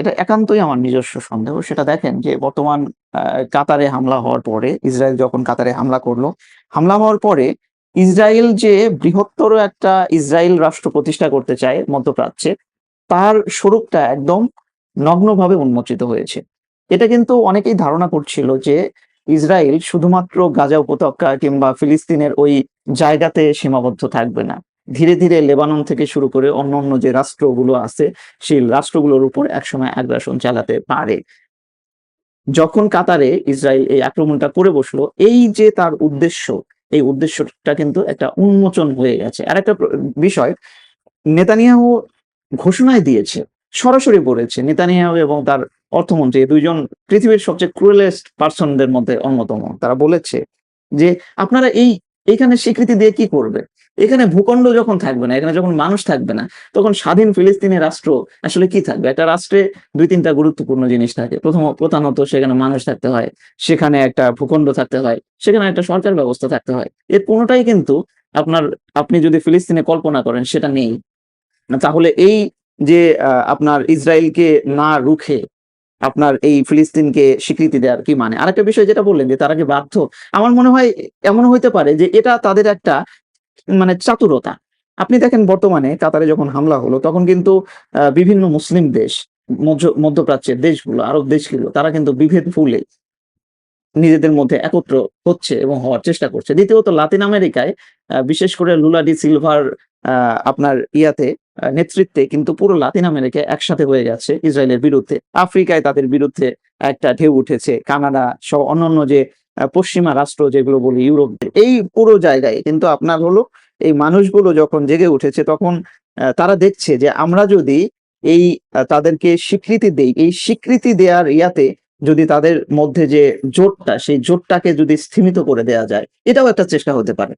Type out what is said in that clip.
এটা একান্তই আমার নিজস্ব সন্দেহ। সেটা দেখেন যে বর্তমান কাতারে হামলা হওয়ার পরে, ইসরায়েল যখন কাতারে হামলা করল, হামলা হওয়ার পরে ইসরায়েল যে বৃহত্তর একটা ইসরায়েল রাষ্ট্র প্রতিষ্ঠা করতে চায় মধ্যপ্রাচ্যে, তার স্বরূপটা একদম নগ্নভাবে উন্মোচিত হয়েছে। এটা কিন্তু অনেকেই ধারণা করছিল যে ইসরায়েল শুধুমাত্র গাজা উপত্যকা কিংবা ফিলিস্তিনের ওই জায়গাতে সীমাবদ্ধ থাকবে না। ধীরে ধীরে লেবানন থেকে শুরু করে অন্য অন্য যে রাষ্ট্রগুলো আছে, সেই রাষ্ট্রগুলোর উপর একসময় আগ্রাসন চালাতে পারে। যখন কাতারে ইসরায়েল এই আক্রমণটা করে বসল, এই যে তার উদ্দেশ্য, এই উদ্দেশ্যটা কিন্তু একটা উন্মোচন হয়ে গেছে। আর একটা বিষয়, নেতানিয়াহু ঘোষণায় দিয়েছে, সরাসরি বলেছে, নেতানিয়াহু এবং তার অর্থমন্ত্রী দুইজন পৃথিবীর সবচেয়ে ক্রুয়েলেস্ট পার্সনদের মধ্যে অন্যতম। তারা বলেছে যে, আপনারা এই এখানে স্বীকৃতি দিয়ে কি করবে? এখানে ভূখণ্ড যখন থাকবে না, এখানে যখন মানুষ থাকবে না, তখন স্বাধীন ফিলিস্তিনি রাষ্ট্র আসলে কি থাকবে? একটা রাষ্ট্রে দুই তিনটা গুরুত্বপূর্ণ জিনিস থাকে। প্রথম, প্রধানত সেখানে মানুষ থাকতে হয়, সেখানে একটা ভূখণ্ড থাকতে হয়, সেখানে একটা সরকার ব্যবস্থা থাকতে হয়। এর কোনোটাই কিন্তু আপনার, আপনি যদি ফিলিস্তিনে কল্পনা করেন সেটা নেই। তাহলে এই যে আপনার ইসরায়েলকে না রুখে আপনার এই ফিলিস্তিনকে স্বীকৃতি দেওয়ার কি মানে? আরেকটা বিষয় যেটা বললেন যে তারা কি বাধ্য, আমার মনে হয় এমন হইতে পারে যে এটা তাদের একটা মানে চাতুরতা। আপনি দেখেন বর্তমানে কাতারে যখন হামলা হলো, তখন কিন্তু বিভিন্ন মুসলিম দেশ, মধ্য- মধ্যপ্রাচ্যের দেশগুলো, আরব দেশগুলো, তারা কিন্তু বিভেদ ভুলে নিজেদের মধ্যে একত্র হচ্ছে এবং হওয়ার চেষ্টা করছে। দ্বিতীয়ত, লাতিন আমেরিকায় বিশেষ করে লুলা ডি সিলভার আপনার ইয়াতে নেতৃত্বে কিন্তু পুরো লাতিন আমেরিকা একসাথে হয়ে যাচ্ছে ইসরায়েলের বিরুদ্ধে। আফ্রিকায় তাদের বিরুদ্ধে একটা ঢেউ উঠেছে, কানাডা সহ অন্যান্য যে পশ্চিমা রাষ্ট্র যেগুলো বলি, ইউরোপ। এই পুরো জায়গায় কিন্তু আপনার হলো এই মানুষগুলো যখন জেগে উঠেছে তখন তারা দেখছে যে আমরা যদি এই তাদেরকে স্বীকৃতি দেই, এই স্বীকৃতি দেওয়ার ইয়াতে যদি তাদের মধ্যে যে জোটটা, সেই জোটটাকে যদি স্থিমিত করে দেওয়া যায়, এটাও একটা চেষ্টা হতে পারে।